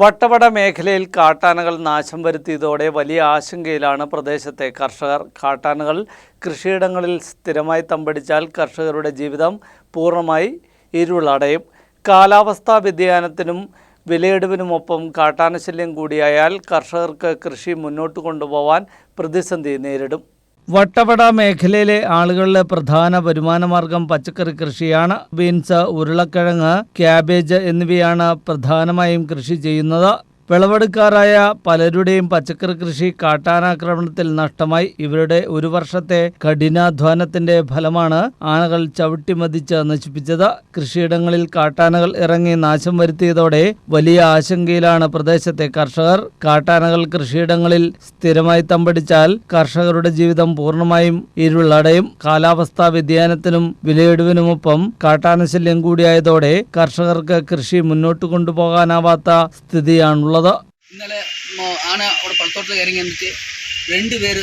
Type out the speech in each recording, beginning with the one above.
വട്ടവട മേഖലയിൽ കാട്ടാനകൾ നാശം വരുത്തിയതോടെ വലിയ ആശങ്കയിലാണ് പ്രദേശത്തെ കർഷകർ. കാട്ടാനകൾ കൃഷിയിടങ്ങളിൽ സ്ഥിരമായി തമ്പടിച്ചാൽ കർഷകരുടെ ജീവിതം പൂർണമായി ഇരുളടയും. കാലാവസ്ഥാ വ്യതിയാനത്തിനും വിലയിടിവിനുമൊപ്പം കാട്ടാനശല്യം കൂടിയായാൽ കർഷകർക്ക് കൃഷി മുന്നോട്ട് കൊണ്ടുപോകാൻ പ്രതിസന്ധി നേരിടും. വട്ടവട മേഖലയിലെ ആളുകളുടെ പ്രധാന വരുമാനമാർഗം പച്ചക്കറി കൃഷിയാണ്. ബീൻസ് ഉരുളക്കിഴങ്ങ് ക്യാബേജ് എന്നിവയാണ് പ്രധാനമായും കൃഷി ചെയ്യുന്നത്. വിളവെടുക്കാറായ പലരുടെയും പച്ചക്കറി കൃഷി കാട്ടാനാക്രമണത്തിൽ നഷ്ടമായി. ഇവരുടെ ഒരു വർഷത്തെ കഠിനാധ്വാനത്തിന്റെ ഫലമാണ് ആനകൾ ചവിട്ടിമതിച്ച് നശിപ്പിച്ചത്. കൃഷിയിടങ്ങളിൽ കാട്ടാനകൾ ഇറങ്ങി നാശം വരുത്തിയതോടെ വലിയ ആശങ്കയിലാണ് പ്രദേശത്തെ കർഷകർ. കാട്ടാനകൾ കൃഷിയിടങ്ങളിൽ സ്ഥിരമായി തമ്പടിച്ചാൽ കർഷകരുടെ ജീവിതം പൂർണമായും ഇരുളടയും. കാലാവസ്ഥാ വ്യതിയാനത്തിനും വിലയിടിവിനുമൊപ്പം കാട്ടാനശല്യം കൂടിയായതോടെ കർഷകർക്ക് കൃഷി മുന്നോട്ട് കൊണ്ടുപോകാനാവാത്ത സ്ഥിതിയാണുള്ളത്. ഇന്നലെ മോ- ആന അവിടെ പളത്തോട്ടത്തിൽ ഇറങ്ങി എന്നിട്ട് രണ്ട് പേര്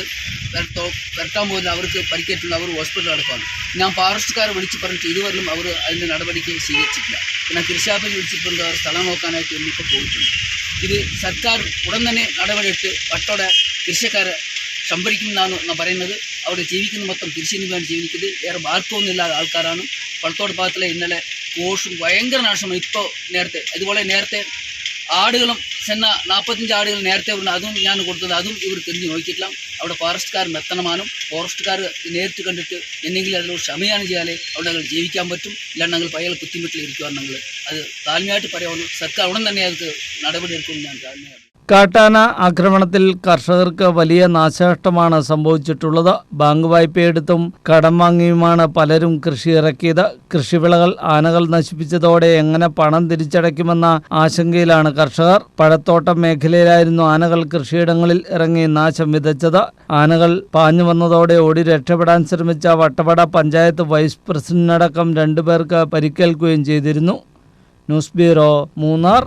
വരട്ടോ വരട്ടാൻ പോകുന്ന അവർക്ക് പരിക്കേറ്റുള്ള അവർ ഹോസ്പിറ്റലിൽ അടക്കമാണ് ഞാൻ ഫോറസ്റ്റുകാരെ വിളിച്ച് പറഞ്ഞിട്ട് ഇതുവരെയും അവർ അതിന്റെ നടപടിക്ക് സ്വീകരിച്ചിട്ടില്ല. പിന്നെ തിരുശാപ്പിൽ വിളിച്ചിട്ടുണ്ട് അവർ സ്ഥലം നോക്കാനായിട്ട് ഇന്നിപ്പോൾ പോയിട്ടുണ്ട്. ഇത് സർക്കാർ ഉടൻ തന്നെ നടപടിയിട്ട് വട്ടോടെ കൃഷിക്കാരെ സംഭരിക്കുന്നതാണ് പറയുന്നത്. അവിടെ ജീവിക്കുന്ന മൊത്തം കൃഷിന് വേണ്ടി ജീവിക്കുന്നത് വേറെ മാർഗമൊന്നുമില്ലാത്ത ആൾക്കാരാണ്. പളത്തോട് ഭാഗത്തിലെ ഇന്നലെ കോഷും ഭയങ്കര നാശമാണ്. ഇപ്പോൾ നേരത്തെ അതുപോലെ നേരത്തെ ആടുകളും ചെന്ന നാൽപ്പത്തഞ്ച് ആടുകൾ നേരത്തെ ഉണ്ട് അതും ഞാൻ കൊടുത്തത് അതും ഇവർ തിരിഞ്ഞ് നോക്കിയിട്ടില്ല. അവിടെ ഫോറസ്റ്റുകാർ മെത്തണമാനും ഫോറസ്റ്റുകാർ നേരിട്ട് കണ്ടിട്ട് എന്തെങ്കിലും അതിനോട് ക്ഷമയാണ് ചെയ്യാലേ അവിടെ ഞങ്ങൾ ജീവിക്കാൻ പറ്റും. ഇല്ലാണ്ട് ഞങ്ങൾ പയ്യൽ കുത്തിമുട്ടിൽ ഇരിക്കുവാൻ ഞങ്ങൾ അത് താഴ്മയായിട്ട് പറയാവുന്നു സർക്കാർ ഉടൻ തന്നെ അത് നടപടി എടുക്കുമെന്ന് ഞാൻ താഴ്മയാണ് കാട്ടാന ആക്രമണത്തിൽ കർഷകർക്ക് വലിയ നാശനഷ്ടമാണ് സംഭവിച്ചിട്ടുള്ളത്. ബാങ്ക് വായ്പയെടുത്തും കടം വാങ്ങിയുമാണ് പലരും കൃഷി ഇറക്കിയത്. കൃഷിവിളകൾ ആനകൾ നശിപ്പിച്ചതോടെ എങ്ങനെ പണം തിരിച്ചടയ്ക്കുമെന്ന ആശങ്കയിലാണ് കർഷകർ. പഴത്തോട്ടം മേഖലയിലായിരുന്നു ആനകൾ കൃഷിയിടങ്ങളിൽ ഇറങ്ങി നാശം വിതച്ചത്. ആനകൾ പാഞ്ഞു വന്നതോടെ ഓടി രക്ഷപ്പെടാൻ ശ്രമിച്ച വട്ടവട പഞ്ചായത്ത് വൈസ് പ്രസിഡന്റടക്കം രണ്ടുപേർക്ക് പരിക്കേൽക്കുകയും ചെയ്തിരുന്നു. News bureau Munnar.